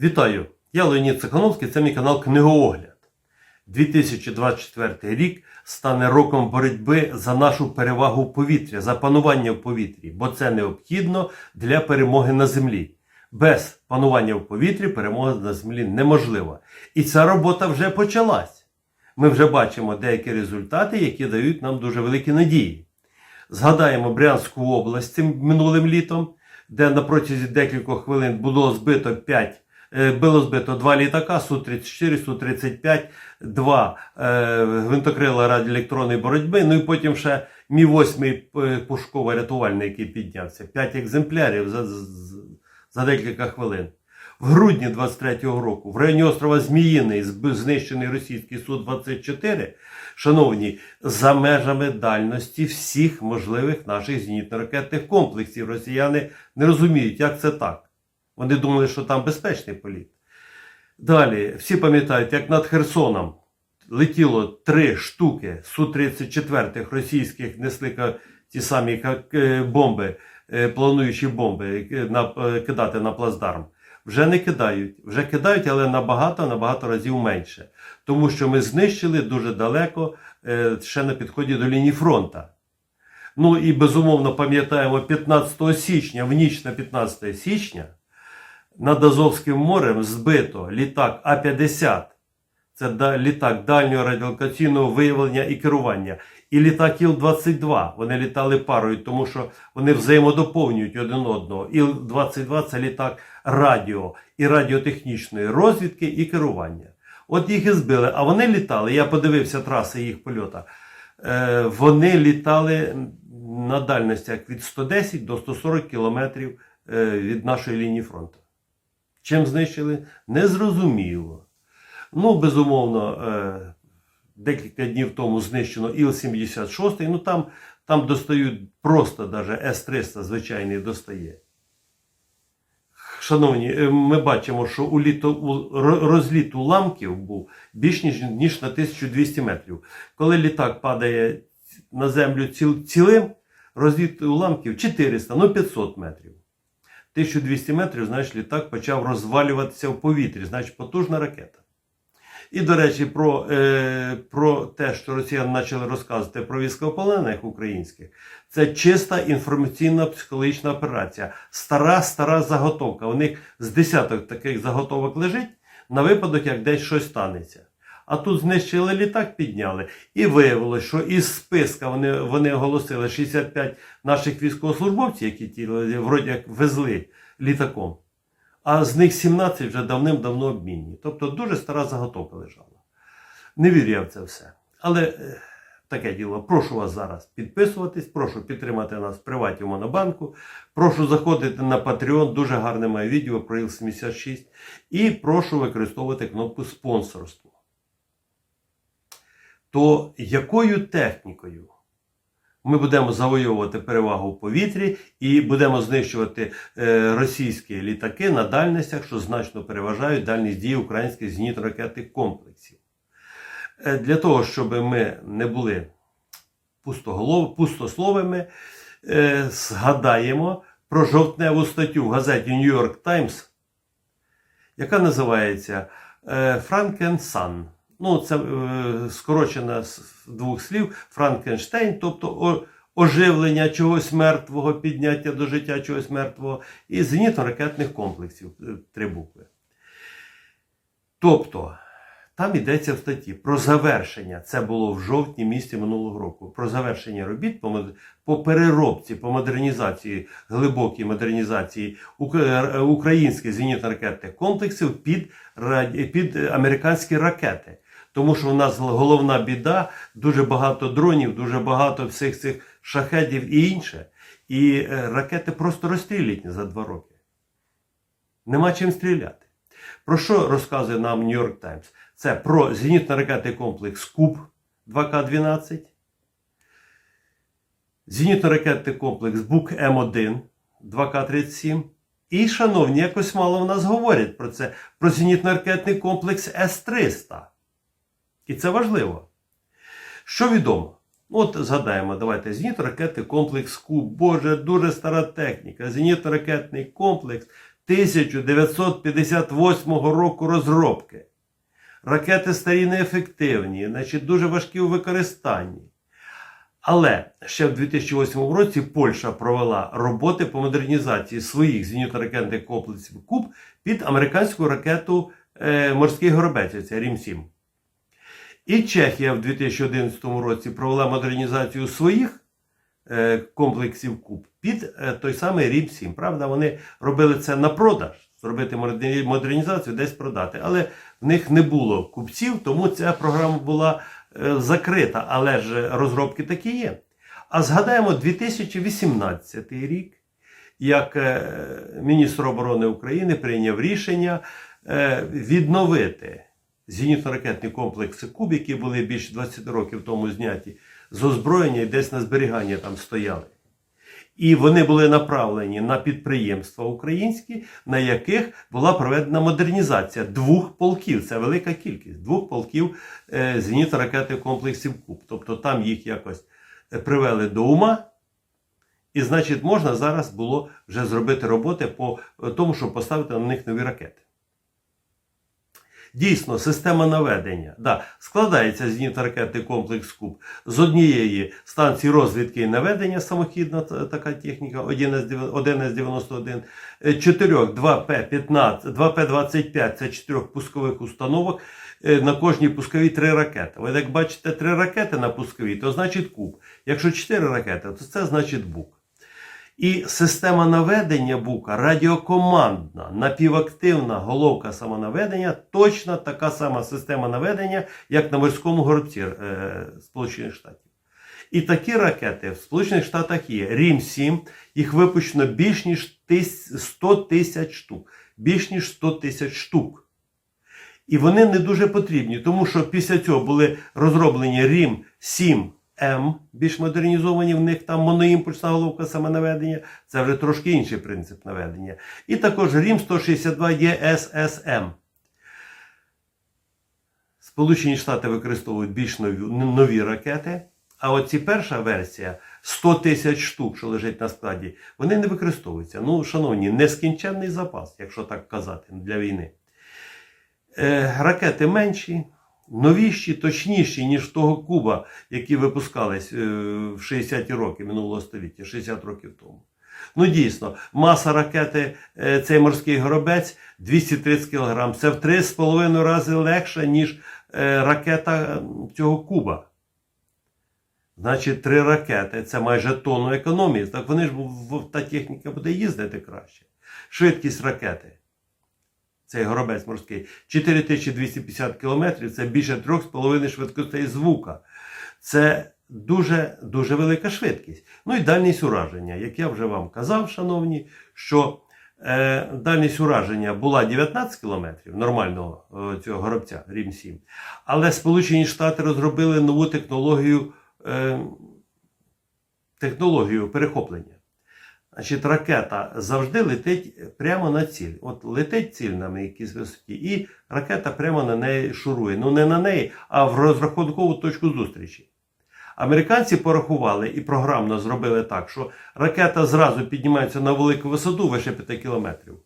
Вітаю! Я Леонід Цехановський, це мій канал Книгоогляд. 2024 рік стане роком боротьби за нашу перевагу в повітрі, за панування в повітрі, бо це необхідно для перемоги на землі. Без панування в повітрі перемога на землі неможлива. І ця робота вже почалась. Ми вже бачимо деякі результати, які дають нам дуже великі надії. Згадаємо Брянську область цим минулим літом, де на протязі декількох хвилин було збито 5, е, було збито два літака Су-34, Су-35, два е, гвинтокрила радіоелектронної боротьби, ну і потім ще Мі-8 пушково-рятувальний, який піднявся. 5 екземплярів за, за декілька хвилин. В грудні 23-го року в районі острова Зміїний знищений російський Су-24, шановні, за межами дальності всіх можливих наших зенітно-ракетних комплексів. Росіяни не розуміють, як це так. Вони думали, що там безпечний політ. Далі, всі пам'ятають, як над Херсоном летіло три штуки Су-34 російських, несли ті самі е, бомби, е, плануючі бомби е, кидати на плацдарм. Вже не кидають, вже кидають, але набагато набагато разів менше. Тому що ми знищили дуже далеко, ще на підході до лінії фронта. Ну і безумовно пам'ятаємо 15 січня, в ніч на 15 січня, над Азовським морем збито літак А-50. Це літак дальнього радіолокаційного виявлення і керування. І літак Іл-22. Вони літали парою, тому що вони взаємодоповнюють один одного. Іл-22 це літак радіо і радіотехнічної розвідки і керування. От їх і збили. А вони літали. Я подивився траси їх польота. Е, вони літали на дальностях від 110 до 140 кілометрів е, від нашої лінії фронту. Чим знищили? Незрозуміло. Ну, безумовно, е, декілька днів тому знищено Іл-76, ну там, там достають просто даже С-300 звичайний достає. Шановні, е, ми бачимо, що у літо, розліт уламків був більш ніж, ніж на 1200 метрів. Коли літак падає на землю ціл, цілим, розліт уламків 400, ну 500 метрів. 1200 метрів, значить, літак почав розвалюватися в повітрі, значить, потужна ракета. І, до речі, про, е, про те, що росіяни почали розказувати про військовополонених українських, це чиста інформаційна психологічна операція. Стара, стара заготовка. У них з десяток таких заготовок лежить на випадок, як десь щось станеться. А тут знищили літак, підняли. І виявилось, що із списка вони, вони оголосили 65 наших військовослужбовців, які ті вроді як везли літаком. А з них 17 вже давним-давно обмінні. Тобто дуже стара заготовка лежала. Не вірю я в це все. Але е, таке діло. Прошу вас зараз підписуватись, прошу підтримати нас в приваті Монобанку. Прошу заходити на Patreon, дуже гарне моє відео про Іл-76. І прошу використовувати кнопку спонсорство. То якою технікою ми будемо завоювати перевагу в повітрі і будемо знищувати е, російські літаки на дальностях, що значно переважають дальність дії українських зенітно-ракетних комплексів. Е, для того, щоб ми не були пустословими, е, згадаємо про жовтневу статтю в газеті New York Times, яка називається е, Франкенсан. Ну, це е, скорочено з двох слів Франкенштейн, тобто оживлення чогось мертвого, підняття до життя чогось мертвого, і зенітно-ракетних комплексів е, три букви. Тобто, там йдеться в статті про завершення. Це було в жовтні місяці минулого року. Про завершення робіт по, по переробці, по модернізації, глибокій модернізації е, українських зенітно-ракетних комплексів під, під е, американські ракети. Тому що в нас головна біда, дуже багато дронів, дуже багато всіх цих шахедів і інше. І е, ракети просто розстрілять за два роки. Нема чим стріляти. Про що розказує нам York Times? Це про зенітно-ракетний комплекс Куб 2К-12, зенітно-ракетний комплекс Бук М1 2К-37. І, шановні, якось мало в нас говорять про це, про зенітно-ракетний комплекс С-300. І це важливо. Що відомо? Ну, От згадаємо, давайте зенітно-ракетний комплекс Куб. Боже, дуже стара техніка. Зенітно-ракетний комплекс 1958 року розробки. Ракети старі неефективні, значить, дуже важкі у використанні. Але ще в 2008 році Польща провела роботи по модернізації своїх зенітно-ракетних комплексів Куб під американську ракету е, Морський горобець, це Рім-7. І Чехія в 2011 році провела модернізацію своїх е, комплексів Куб під е, той самий Рім-7. Правда, вони робили це на продаж, зробити модернізацію, десь продати. Але в них не було купців, тому ця програма була е, закрита. Але ж розробки такі є. А згадаємо 2018 рік, як міністр оборони України прийняв рішення відновити зенітно-ракетні комплекси Куб, які були більше 20 років тому зняті з озброєння і десь на зберігання там стояли. І вони були направлені на підприємства українські, на яких була проведена модернізація двох полків. Це велика кількість двох полків е, зенітно-ракетних комплексів Куб. Тобто там їх якось е, привели до ума. І, значить, можна зараз було вже зробити роботи по е, тому, щоб поставити на них нові ракети. Дійсно, система наведення да, складається зенітно-ракетний комплекс КУБ з однієї станції розвідки і наведення, самохідна така техніка 1С91, е, чотирьох 2П-15, 2П-25 це чотирьох пускових установок. е, На кожній пусковій три ракети. Ви як бачите три ракети на пусковій, то значить куб. Якщо чотири ракети, то це значить бук. І система наведення бука радіокомандна, напівактивна головка самонаведення, точно така сама система наведення, як на морському горобці е, Сполучених Штатів. І такі ракети в Сполучених Штатах є. Рім-7, їх випущено більш ніж 100 тисяч штук. Більш ніж 100 тисяч штук. І вони не дуже потрібні, тому що після цього були розроблені Рім 7 М, більш модернізовані, в них там моноімпульсна головка самонаведення, це вже трошки інший принцип наведення. І також Рім 162 ЄССМ. Сполучені Штати використовують більш нові, нові ракети. А оці перша версія 100 тисяч штук, що лежить на складі, вони не використовуються. Ну, шановні, нескінченний запас, якщо так казати, для війни. Е, ракети менші, новіші, точніші, ніж того Куба, які випускались е, в 60-ті роки минулого століття, 60 років тому. Ну, дійсно, маса ракети, е, цей морський горобець 230 кг. Це в 3,5 рази легше, ніж е, ракета цього Куба. Значить, три ракети це майже тонну економії. Так вони ж та техніка буде їздити краще. Швидкість ракети. Цей горобець морський 4250 км це більше 3,5 швидкостей звука. Це дуже дуже велика швидкість. Ну і дальність ураження. Як я вже вам казав, шановні, що е, дальність ураження була 19 км нормального е, цього горобця Рім 7. Але Сполучені Штати розробили нову технологію, е, технологію перехоплення. Значить, ракета завжди летить прямо на ціль. От летить ціль на якійсь висоті, і ракета прямо на неї шурує. Ну не на неї, а в розрахункову точку зустрічі. Американці порахували і програмно зробили так, що ракета зразу піднімається на велику висоту вище 5 кілометрів.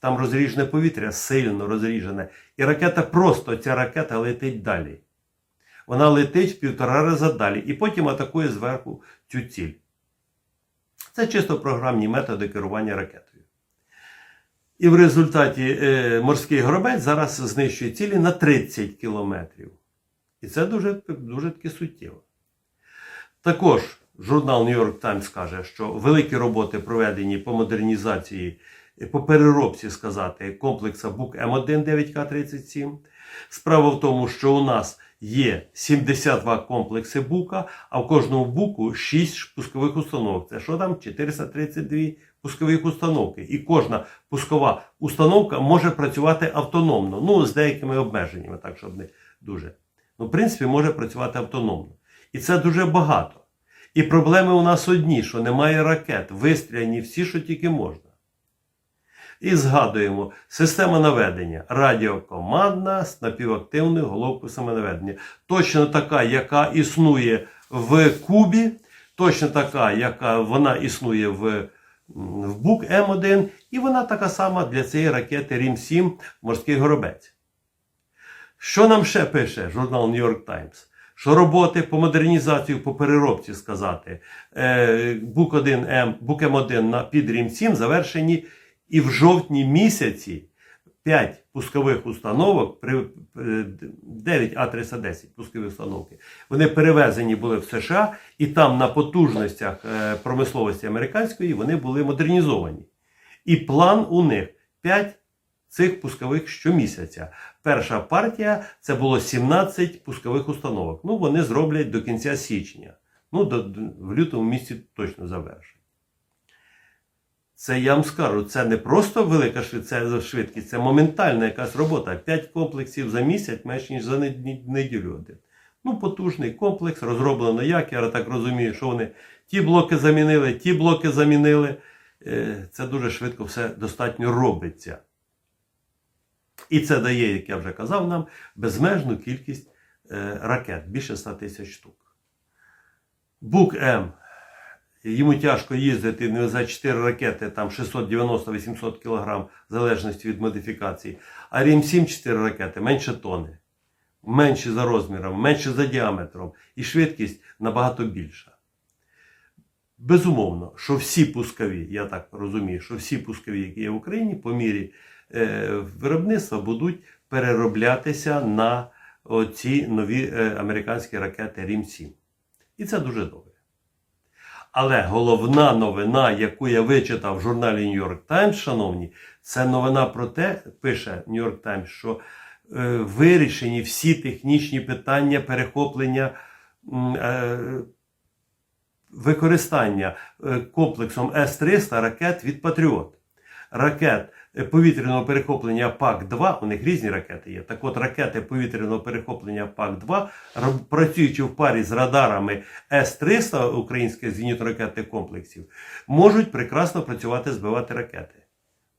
Там розріжене повітря, сильно розріжене. І ракета просто ця ракета летить далі. Вона летить в півтора рази далі і потім атакує зверху цю ціль. Це чисто програмні методи керування ракетою. І в результаті е, морський горобець зараз знищує цілі на 30 кілометрів. І це дуже, дуже таки суттєво. Також журнал New York Times каже, що великі роботи проведені по модернізації, е, по переробці сказати, комплекса БУК М1 9К37. Справа в тому, що у нас є 72 комплекси бука, а в кожному буку 6 пускових установок. Це що там? 432 пускових установки. І кожна пускова установка може працювати автономно. Ну, з деякими обмеженнями, так, щоб не дуже. Ну, в принципі, може працювати автономно. І це дуже багато. І проблеми у нас одні, що немає ракет, вистріляні всі, що тільки можна. І згадуємо, система наведення радіокомандна з напівактивною головкою самонаведення. Точно така, яка існує в Кубі, точно така, яка вона існує в в Бук М1, і вона така сама для цієї ракети Рім-7 Морський Горобець. Що нам ще пише журнал New York Times? Що роботи по модернізації, по переробці сказати, е, Бук 1 М, Бук М1 на під Рім 7 завершені, і в жовтні місяці 5 пускових установок, е, 9 А310 пускові установки, вони перевезені були в США, і там на потужностях е, промисловості американської вони були модернізовані. І план у них 5 цих пускових щомісяця. Перша партія це було 17 пускових установок. Ну, вони зроблять до кінця січня. Ну, до- в лютому місяці точно завершать. Це я вам скажу, це не просто велика швидкість, це моментальна якась робота. 5 комплексів за місяць, менш ніж за неділю один. Ну, потужний комплекс, розроблено як, я так розумію, що вони ті блоки замінили, ті блоки замінили. Е, Це дуже швидко все достатньо робиться. І це дає, як я вже казав, нам безмежну кількість е, ракет, більше 100 тисяч штук. Бук М. Йому тяжко їздити не за 4 ракети, там 690-800 кг, в залежності від модифікації. А Рім 7 4 ракети менше тони, менші за розміром, менше за діаметром, і швидкість набагато більша. Безумовно, що всі пускові, я так розумію, що всі пускові, які є в Україні, по мірі е, виробництва будуть перероблятися на ці нові е, американські ракети Рім 7. І це дуже добре. Але головна новина, яку я вичитав в журналі York Times, шановні, це новина про те, пише York Times, що е, вирішені всі технічні питання перехоплення е, використання е, комплексом С-300 ракет від Патріот. Ракет повітряного перехоплення ПАК-2, у них різні ракети є. Так от ракети повітряного перехоплення ПАК-2, працюючи в парі з радарами С-300 українських зенітно-ракетних комплексів, можуть прекрасно працювати, збивати ракети.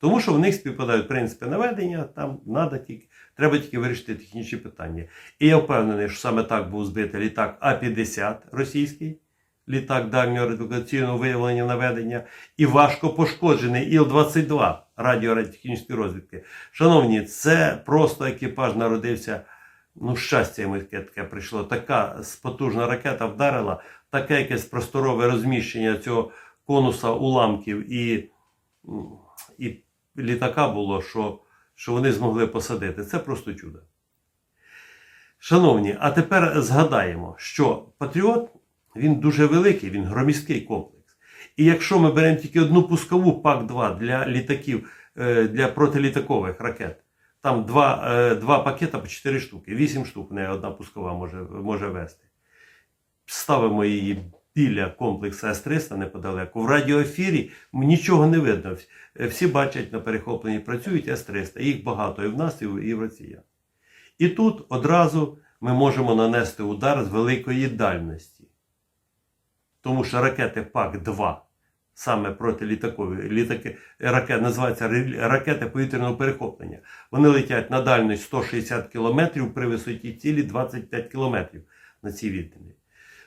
Тому що в них співпадають принципи наведення, там надо тільки, треба тільки вирішити технічні питання. І я впевнений, що саме так був збитий літак А-50 російський, літак дальнього радіолокаційного виявлення наведення, і важко пошкоджений Іл-22 радіорадіотехнічної розвідки. Шановні, це просто екіпаж народився. Ну, щастя йому яке таке прийшло. Така потужна ракета вдарила, таке якесь просторове розміщення цього конуса уламків і, і літака було, що, що вони змогли посадити. Це просто чудо. Шановні, а тепер згадаємо, що Патріот він дуже великий, він громісткий комплекс. І якщо ми беремо тільки одну пускову ПАК-2 для літаків, е, для протилітакових ракет, там два, е, два пакета по 4 штуки, 8 штук в неї одна пускова може, може вести. Ставимо її біля комплексу С-300 неподалеку. В радіоефірі нічого не видно. Всі бачать на перехопленні, працюють С-300. Їх багато і в нас, і в росіян. І тут одразу ми можемо нанести удар з великої дальності. Тому що ракети ПАК-2, саме протилітакові літаки, ракет, називаються ракети повітряного перехоплення. Вони летять на дальність 160 км при висоті цілі 25 км на цій відстані.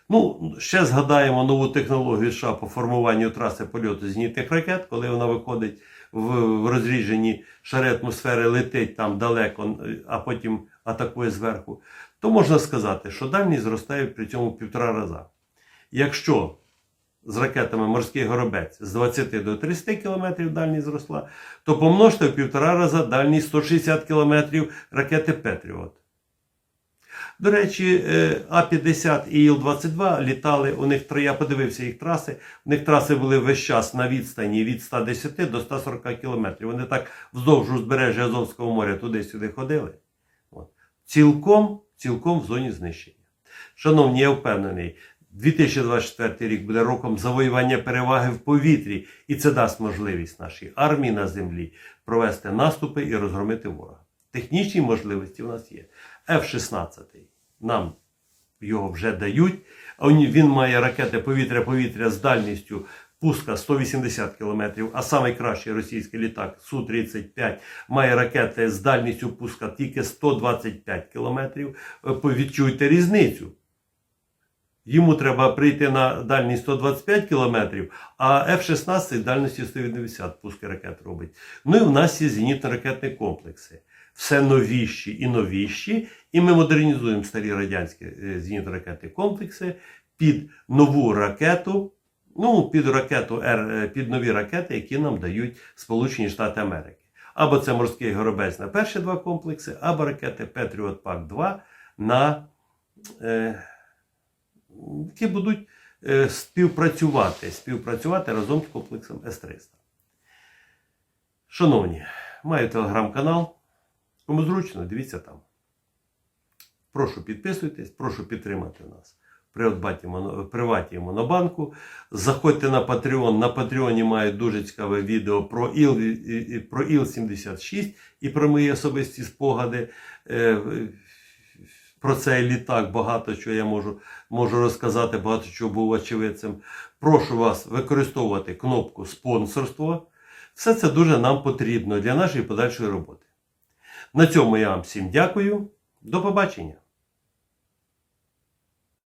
Ну, ще згадаємо нову технологію США по формуванню траси польоту зенітних ракет, коли вона виходить в, розріджені шари атмосфери, летить там далеко, а потім атакує зверху, то можна сказати, що дальність зростає при цьому півтора раза. Якщо з ракетами морський горобець з 20 до 30 км дальність зросла, то помножте в півтора раза дальність 160 км ракети Петріот. До речі, е, А-50 і Іл-22 літали, у них я подивився їх траси. У них траси були весь час на відстані від 110 до 140 кілометрів. Вони так вздовж узбережжя Азовського моря туди-сюди ходили. От. Цілком, цілком в зоні знищення. Шановні, я впевнений, 2024 рік буде роком завоювання переваги в повітрі, і це дасть можливість нашій армії на землі провести наступи і розгромити ворога. Технічні можливості у нас є. F-16 нам його вже дають. Він має ракети повітря-повітря з дальністю пуска 180 км, а найкращий російський літак Су-35 має ракети з дальністю пуска тільки 125 км. Відчуйте різницю. Йому треба прийти на дальність 125 км, а F-16 дальності 180 пуски ракет робить. Ну і в нас є зенітно-ракетні комплекси. Все новіші і новіші, і ми модернізуємо старі радянські е, зенітно-ракетні комплекси під нову ракету, ну, під ракету Р, е, під нові ракети, які нам дають Сполучені Штати Америки. Або це морський горобець на перші два комплекси, або ракети Patriot Pack 2 на е, які будуть е, співпрацювати, співпрацювати разом з комплексом С-300. Шановні, маю телеграм-канал. Кому зручно, дивіться там. Прошу підписуйтесь, прошу підтримати нас. Моно- приваті Монобанку. Заходьте на Patreon. На Патреоні мають дуже цікаве відео про ІЛ, і- і- про ІЛ-76 і про мої особисті спогади. Про цей літак багато чого я можу, можу розказати, багато чого був очевидцем. Прошу вас використовувати кнопку спонсорство. Все це дуже нам потрібно для нашої подальшої роботи. На цьому я вам всім дякую. До побачення!